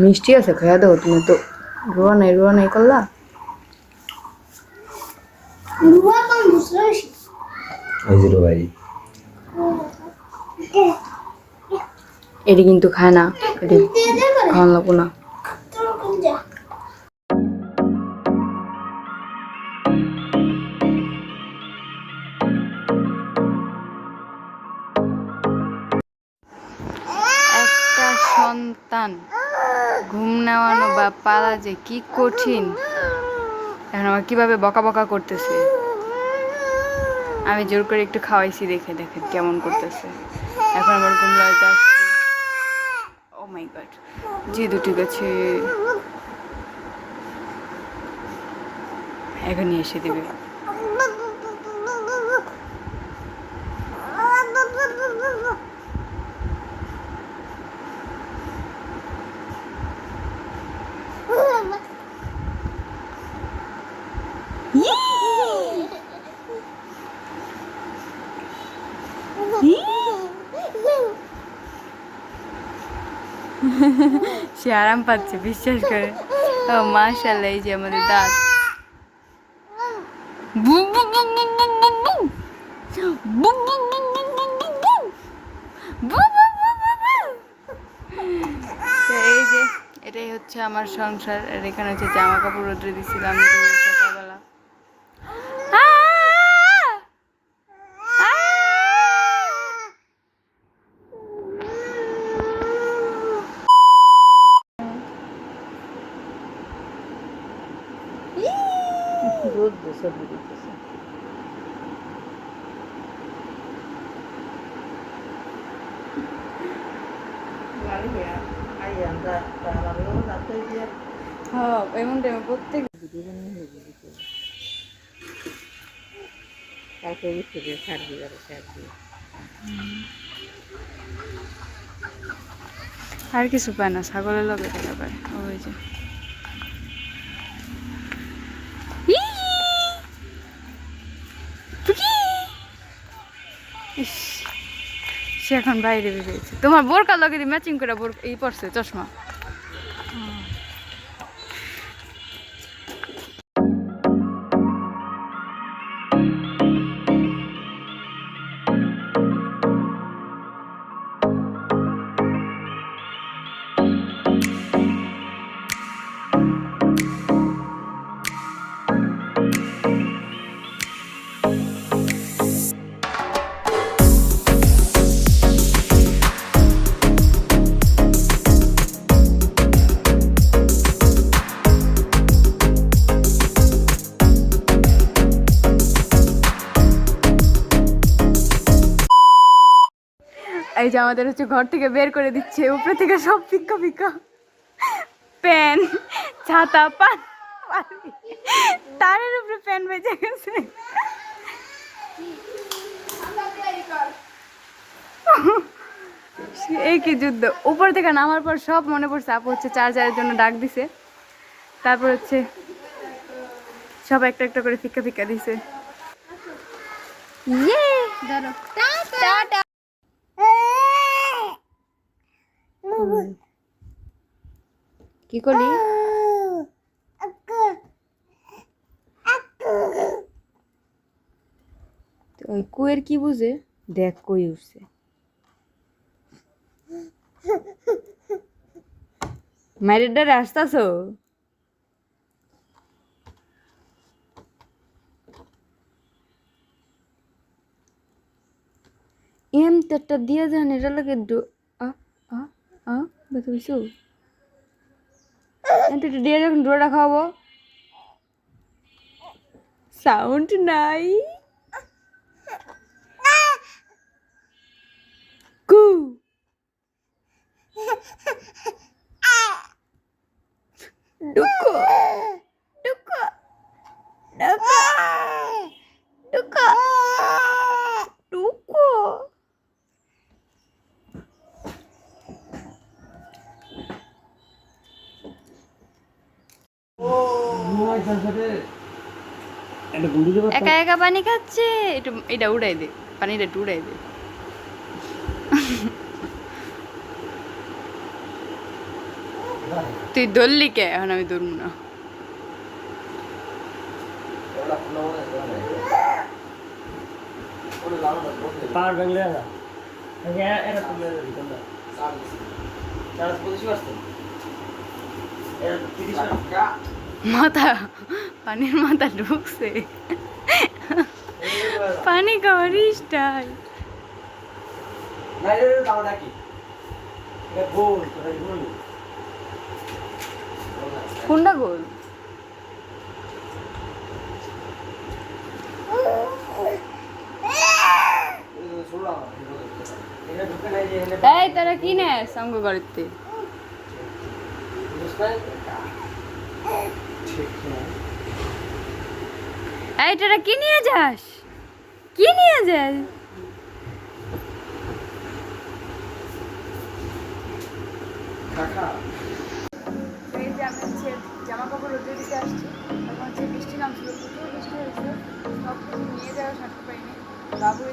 মিষ্টি আছে খাইয়া দাও তুমি তো রোয়া নাই রোয়া নাই করলা রুয়া কোন মুসরাস ওই জিরো বাড়ি এটি কিন্তু খায় না, এটি খাওয়ান লাগবো না। একটা সন্তান ঘুম নেওয়ানো বা পালা যে কি কঠিন। এখন আমার কীভাবে বকা বকা করতেছে? আমি জোর করে একটু খাওয়াইছি দেখে দেখে কেমন করতেছে। এখন আমার ঘুম লাগাইতে আসছে যে দুটি গাছে এখনই এসে দেবে। সে আরাম পাচ্ছে বিশ্বাস করে ও মাশাল্লাহ এই যে আমাদের দাঁত এই যে এটাই হচ্ছে আমার সংসার আর এখানে হচ্ছে জামা কাপড় রোদ্রে দিছিলাম দুধ দেশে দিতেছে। হ্যাঁ এমন টাইমে প্রত্যেক কালকে উঠে দিয়ে ছাড়বি আর কিছু পায় না ছাগলের লগে দেখা পায় ওই যে ইস, সে এখন বাইরে বেরিয়েছে। তোমার বোরকার লগে ম্যাচিং করে বোর এই পড়ছে চশমা। এই যে আমাদের হচ্ছে ঘর থেকে বের করে দিচ্ছে উপরে থেকে সব ফিক্কা ফিক্কা। প্যান ছাতা পান তারের উপরে প্যান বেজে গেছে। এই কি যুদ্ধ। উপর থেকে নামার পর সব মনে পড়ছে আপু হচ্ছে চার্জারের জন্য ডাক দিছে। তারপর হচ্ছে সব একটা একটা করে ফিক্কা ফিক্কা দিছে। ইয়ে টাটা। কি করলি? ওই কুয়ের কি বুঝে? দেখ, কই উঠছে। মায়ের ডারে আসতাছ? এম তো একটা দিয়ে যান এটা লাগে ডো- আ আ আ বেতো কিছু এটা দিয়ে যখন ডোরা খাব সাউন্ড নাই। কু। ডুকো ডুকো ডুকো ডুকো ডুকো একটা গুন্ডি দেবো একা একা পানি খাচ্ছে? একটু এটা উড়াই দে পানিটা একটু উড়াই দে। তুই ধরলি কে? এখন আমি ধরবো না। লেগে হ্যাঁ এটা তুলে যাবি তোমরা। চার্জ পঁচিশ পার্সেন্ট। এটা তিরিশ মাথা পানির মাথা ঢুকছে। পানি খাওয়ার গোল কোনটা গোল? এই তারা কি নেস সঙ্গ করতে এই তারা কি নিয়ে যাস? কি নিয়ে যাস? এই যে আমি হচ্ছে জামা কাপড় রোদে দিতে আসছি। তখন হচ্ছে বৃষ্টি নামছিল প্রচুর বৃষ্টি হয়েছে সব কিছু নিয়ে যাওয়া সারতে পারিনি বাবু